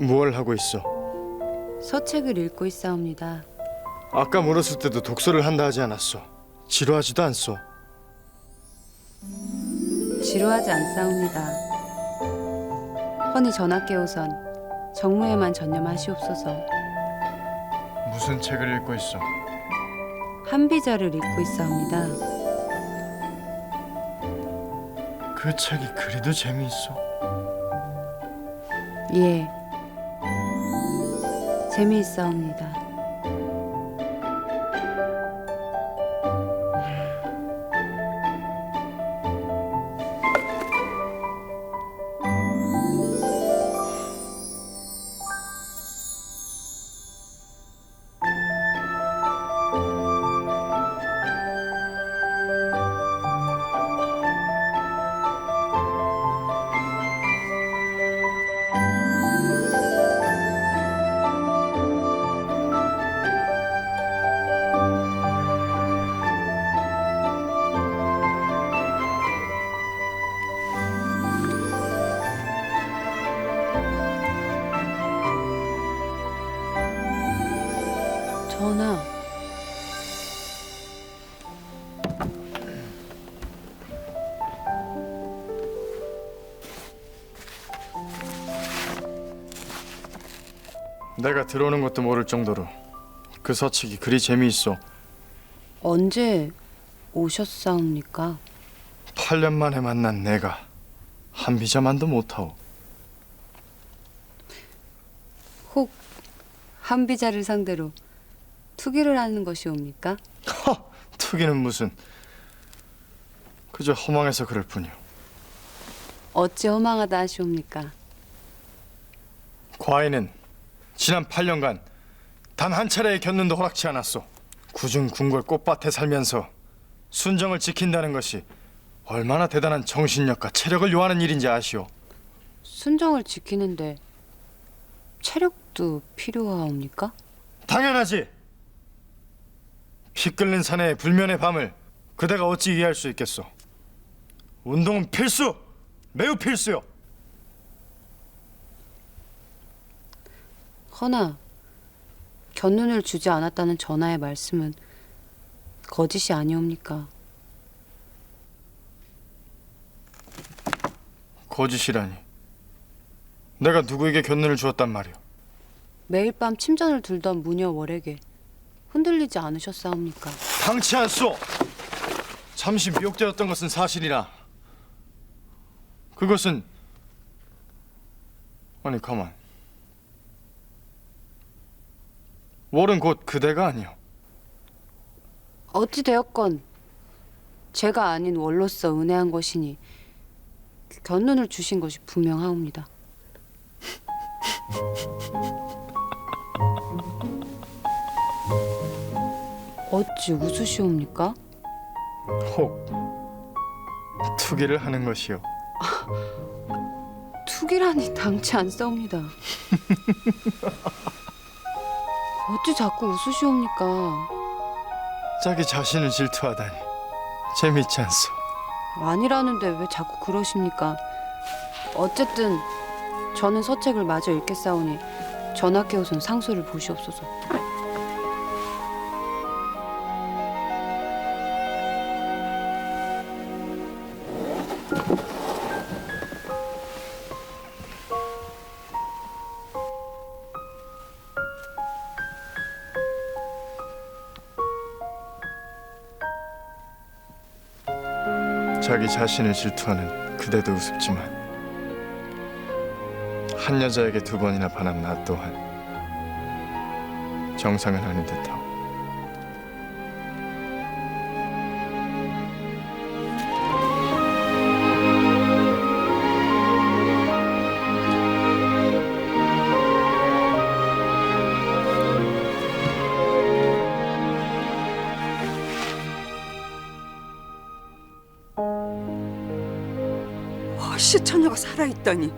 무얼 하고 있어? 서책을 읽고 있사옵니다. 아까 물었을 때도 독서를 한다 하지 않았어. 지루하지도 않소. 지루하지 않사옵니다. 허니 전하께 우선 정무에만 전념하시옵소서. 무슨 책을 읽고 있어? 한비자를 읽고 있사옵니다. 그 책이 그리도 재미있어. 예. 재미있사옵니다. 전하, 내가 들어오는 것도 모를 정도로 그 서책이 그리 재미있어. 언제 오셨사옵니까? 8년 만에 만난 내가 한 비자만도 못하오. 혹 한비자를 상대로 투기를 하는 것이옵니까? 허, 투기는 무슨 그저 허망해서 그럴 뿐이오. 어찌 허망하다 하시옵니까? 과인은 지난 8년간 단 한 차례의 견눈도 허락치 않았소. 구중 궁궐 꽃밭에 살면서 순정을 지킨다는 것이 얼마나 대단한 정신력과 체력을 요하는 일인지 아시오. 순정을 지키는데 체력도 필요하옵니까? 당연하지. 피 끓는 사내의 불면의 밤을 그대가 어찌 이해할 수 있겠소. 운동은 필수, 매우 필수요. 허나 견눈을 주지 않았다는 전하의 말씀은 거짓이 아니옵니까? 거짓이라니. 내가 누구에게 견눈을 주었단 말이오. 매일 밤 침전을 들던 무녀 월에게 흔들리지 않으셨사옵니까? 당치 않소. 잠시 미혹되었던 것은 사실이나 그것은 아니 가만. 월은 곧 그대가 아니오. 어찌 되었건 제가 아닌 원로서 은혜한 것이니 견눈을 주신 것이 분명하옵니다. 어찌 웃으시옵니까? 혹 투기를 하는 것이오. 투기라니 당치 않사옵니다. 어찌 자꾸 웃으시옵니까? 자기 자신을 질투하다니 재밌지 않소. 아니라는데 왜 자꾸 그러십니까? 어쨌든 저는 서책을 마저 읽겠사오니 전하께 우선 상소를 보시옵소서. 자기 자신을 질투하는 그대도 우습지만 한 여자에게 두 번이나 반한 나 또한 정상은 아닌 듯하오. 처녀가 살아있다니